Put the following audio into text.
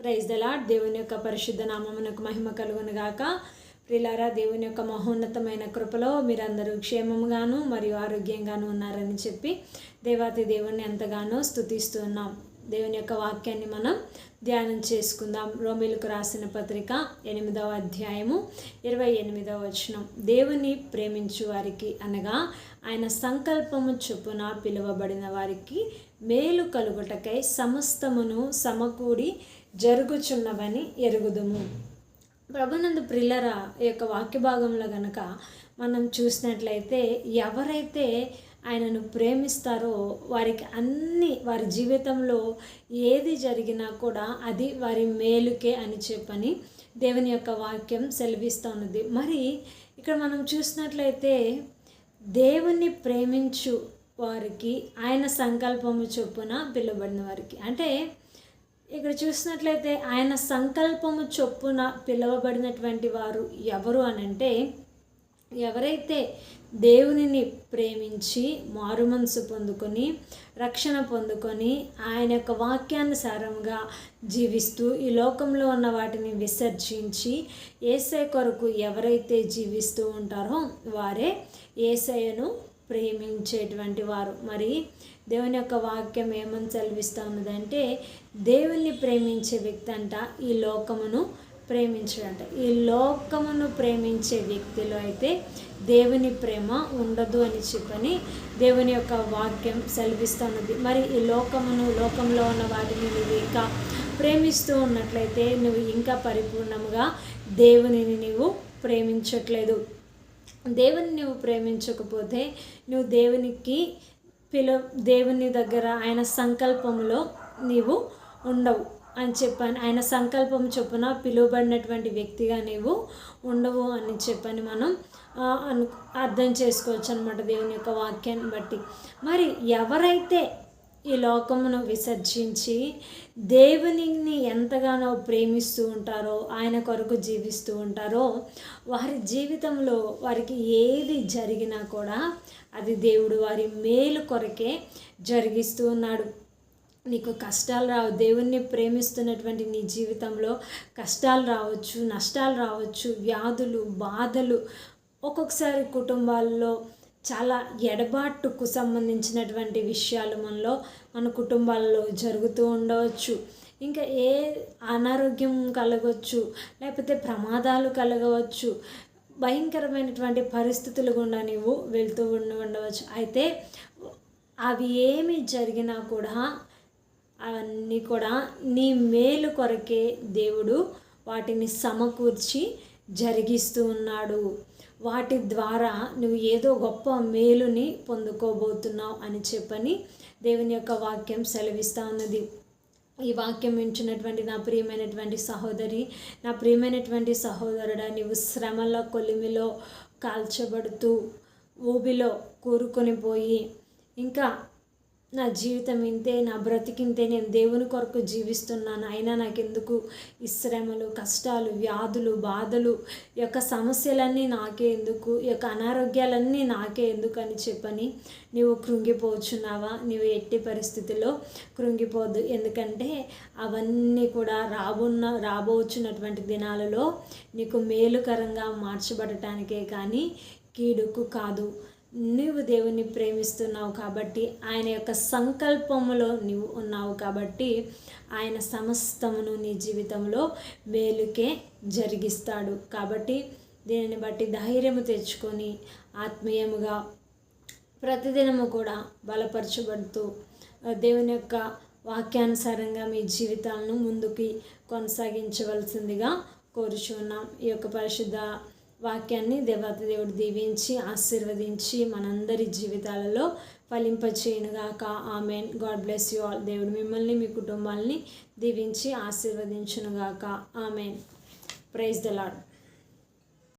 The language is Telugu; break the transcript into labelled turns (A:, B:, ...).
A: ప్రైజ్ దలాడ్ దేవుని యొక్క పరిశుద్ధ నామమునకు మహిమ కలుగును గాక ప్రిలారా దేవుని యొక్క మహోన్నతమైన కృపలో మీరందరూ క్షేమముగాను మరియు ఆరోగ్యంగాను ఉన్నారని చెప్పి దేవాతి దేవుణ్ణి ఎంతగానో స్థుతిస్తూ ఉన్నాం. దేవుని యొక్క వాక్యాన్ని మనం ధ్యానం చేసుకుందాం. రోమిలకు రాసిన పత్రిక ఎనిమిదవ అధ్యాయము ఇరవై ఎనిమిదవ వచనం. దేవుని ప్రేమించు వారికి అనగా ఆయన సంకల్పము చొప్పున పిలువబడిన వారికి మేలు కలుగుటకై సమస్తమును సమకూడి జరుగుచున్నవని ఎరుగుదుము. ప్రభునందు ప్రిల్లర యొక్క వాక్య భాగంలో గనక మనం చూసినట్లయితే ఎవరైతే ఆయనను ప్రేమిస్తారో వారికి అన్ని వారి జీవితంలో ఏది జరిగినా కూడా అది వారి మేలుకే అని చెప్పని దేవుని యొక్క వాక్యం సెలవిస్తూ ఉన్నది. మరి ఇక్కడ మనం చూసినట్లయితే దేవుణ్ణి ప్రేమించు వారికి ఆయన సంకల్పము చొప్పున పిలువబడిన వారికి. అంటే ఇక్కడ చూసినట్లయితే ఆయన సంకల్పము చొప్పున పిలవబడినటువంటి వారు ఎవరు అని అంటే ఎవరైతే దేవునిని ప్రేమించి మారుమనసు పొందుకొని రక్షణ పొందుకొని ఆయన యొక్క వాక్యానుసారంగా జీవిస్తూ ఈ లోకంలో ఉన్న వాటిని విసర్జించి ఏసై కొరకు ఎవరైతే జీవిస్తూ ఉంటారో వారే ఏసయ్యను ప్రేమించేటువంటి వారు. మరి దేవుని యొక్క వాక్యం ఏమని చదివిస్తూ ఉన్నదంటే దేవుణ్ణి ప్రేమించే వ్యక్తి అంట ఈ లోకమును ప్రేమించడంట. ఈ లోకమును ప్రేమించే వ్యక్తిలో అయితే దేవుని ప్రేమ ఉండదు అని చెప్పని దేవుని యొక్క వాక్యం సెలవిస్తున్నది మరి ఈ లోకమును లోకంలో ఉన్న వాటిని నువ్వు ఇంకా ప్రేమిస్తూ ఉన్నట్లయితే నువ్వు ఇంకా పరిపూర్ణముగా దేవునిని నీవు ప్రేమించట్లేదు. దేవుని నువ్వు ప్రేమించకపోతే నువ్వు దేవునికి పిలు దేవుని దగ్గర ఆయన సంకల్పంలో నీవు ఉండవు అని చెప్పాను. ఆయన సంకల్పం చొప్పున పిలువబడినటువంటి వ్యక్తిగా నీవు ఉండవు అని చెప్పని మనం అను అర్థం చేసుకోవచ్చు అనమాట దేవుని యొక్క వాక్యాన్ని బట్టి. మరి ఎవరైతే ఈ లోకమును విసర్జించి దేవునిని ఎంతగానో ప్రేమిస్తూ ఉంటారో ఆయన కొరకు జీవిస్తూ ఉంటారో వారి జీవితంలో వారికి ఏది జరిగినా కూడా అది దేవుడు వారి మేలు కొరకే జరిగిస్తూ ఉన్నాడు. నీకు కష్టాలు రావు. దేవుణ్ణి ప్రేమిస్తున్నటువంటి నీ జీవితంలో కష్టాలు రావచ్చు నష్టాలు రావచ్చు వ్యాధులు బాధలు ఒక్కొక్కసారి కుటుంబాల్లో చాలా ఎడబాటుకు సంబంధించినటువంటి విషయాలు మనలో మన కుటుంబాల్లో జరుగుతూ ఉండవచ్చు. ఇంకా ఏ అనారోగ్యం కలగవచ్చు లేకపోతే ప్రమాదాలు కలగవచ్చు భయంకరమైనటువంటి పరిస్థితులు గుండా నీవు వెళ్తూ ఉండి ఉండవచ్చు. అయితే అవి ఏమి జరిగినా కూడా అవన్నీ కూడా నీ మేలు కొరకే దేవుడు వాటిని సమకూర్చి జరిగిస్తూ ఉన్నాడు. వాటి ద్వారా నువ్వు ఏదో గొప్ప మేలుని పొందుకోబోతున్నావు అని చెప్పని దేవుని యొక్క వాక్యం సెలవిస్తూ ఉన్నది. ఈ వాక్యం ఉంచినటువంటి నా ప్రియమైనటువంటి సహోదరి నా ప్రియమైనటువంటి సహోదరుడా నీవు శ్రమల కొలిమిలో కాల్చబడుతూ ఊబిలో కూరుకొని పోయి ఇంకా నా జీవితం ఇంతే నా బ్రతికింతే నేను దేవుని కొరకు జీవిస్తున్నాను. అయినా నాకెందుకు ఈ శ్రమలు కష్టాలు వ్యాధులు బాధలు? ఈ యొక్క సమస్యలన్నీ నాకే ఎందుకు? ఈ యొక్క అనారోగ్యాలన్నీ నాకే ఎందుకు అని చెప్పని నీవు కృంగిపోచున్నావా? నీవు ఎట్టి పరిస్థితిలో కృంగిపోద్దు ఎందుకంటే అవన్నీ కూడా రాబోన్న రాబోచున్నటువంటి దినాలలో నీకు మేలుకరంగా మార్చబడటానికే కానీ కీడుకు కాదు. నువ్వు దేవుని ప్రేమిస్తున్నావు కాబట్టి ఆయన యొక్క సంకల్పములో నువ్వు ఉన్నావు కాబట్టి ఆయన సమస్తమును నీ జీవితంలో మేలుకే జరిగిస్తాడు. కాబట్టి దీనిని బట్టి ధైర్యము తెచ్చుకొని ఆత్మీయముగా ప్రతిదినము కూడా బలపరచబడుతూ దేవుని యొక్క వాక్యానుసారంగా మీ జీవితాలను ముందుకి కొనసాగించవలసిందిగా కోరుచున్నాం. ఈ యొక్క పరిశుద్ధ వాక్యాన్ని దేవత దేవుడు దీవించి ఆశీర్వదించి మనందరి జీవితాలలో ఫలింపచేయనుగాక. Amen. God bless you all. దేవుడు మిమ్మల్ని మీ కుటుంబాల్ని దీవించి ఆశీర్వదించునుగాక. ఆమెన్. Praise the lord